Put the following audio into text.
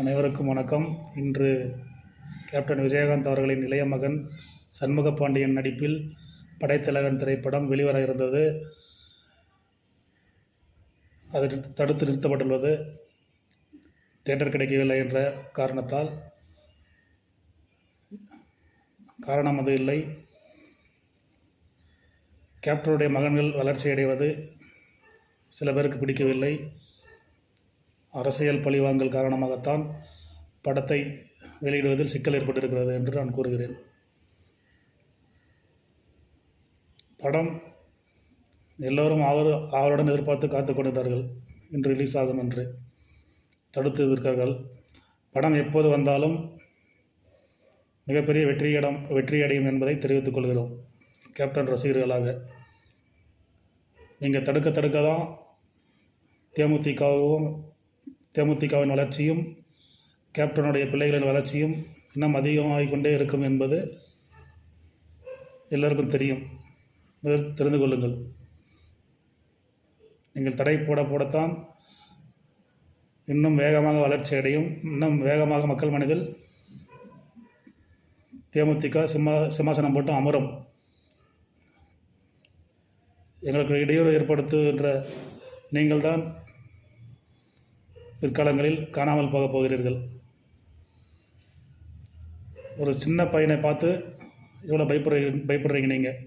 அனைவருக்கும் வணக்கம். இன்று கேப்டன் விஜயகாந்த் அவர்களின் இளைய மகன் சண்முக பாண்டியன் நடிப்பில் படைத்தலைவன் திரைப்படம் வெளிவர இருந்தது. அது தடுத்து நிறுத்தப்பட்டுள்ளது. தேட்டர் கிடைக்கவில்லை என்ற காரணத்தால். காரணம் அது இல்லை. கேப்டனுடைய மகன்கள் வளர்ச்சி அடைவது சில பேருக்கு பிடிக்கவில்லை. அரசியல் பழிவாங்கல் காரணமாகத்தான் படத்தை வெளியிடுவதில் சிக்கல் ஏற்பட்டிருக்கிறது என்று நான் கூறுகிறேன். படம் எல்லோரும் ஆவல் ஆவலுடன் எதிர்பார்த்து காத்து கொண்டிருந்தார்கள். இன்று ரிலீஸ் ஆகும் என்று தடுத்து இருக்கிறார்கள் படம் எப்போது வந்தாலும் மிகப்பெரிய வெற்றியிடம் வெற்றியடையும் என்பதை தெரிவித்துக் கொள்கிறோம். கேப்டன் ரசிகர்களாக. நீங்கள் தடுக்க தடுக்க தான் தேமுதிகவும் தேமுதிகவின் வளர்ச்சியும் கேப்டனுடைய பிள்ளைகளின் வளர்ச்சியும் இன்னும் அதிகமாகிக்கொண்டே இருக்கும் என்பது எல்லோருக்கும் தெரியும். முதல் தெரிந்து கொள்ளுங்கள். நீங்கள் தடை போட போடத்தான் இன்னும் வேகமாக வளர்ச்சி அடையும். இன்னும் வேகமாக மக்கள் மனதில் தேமுதிக சிம்மா சிம்மாசனம் போட்டு அமரும். எங்களுக்கு இடையூறு ஏற்படுத்துகின்ற நீங்கள்தான் பிற்காலங்களில் காணாமல் போகப் போகிறீர்கள். ஒரு சின்ன பையனை பார்த்து இவ்வளோ பயப்படுறீங்க பயப்படுறீங்க நீங்கள்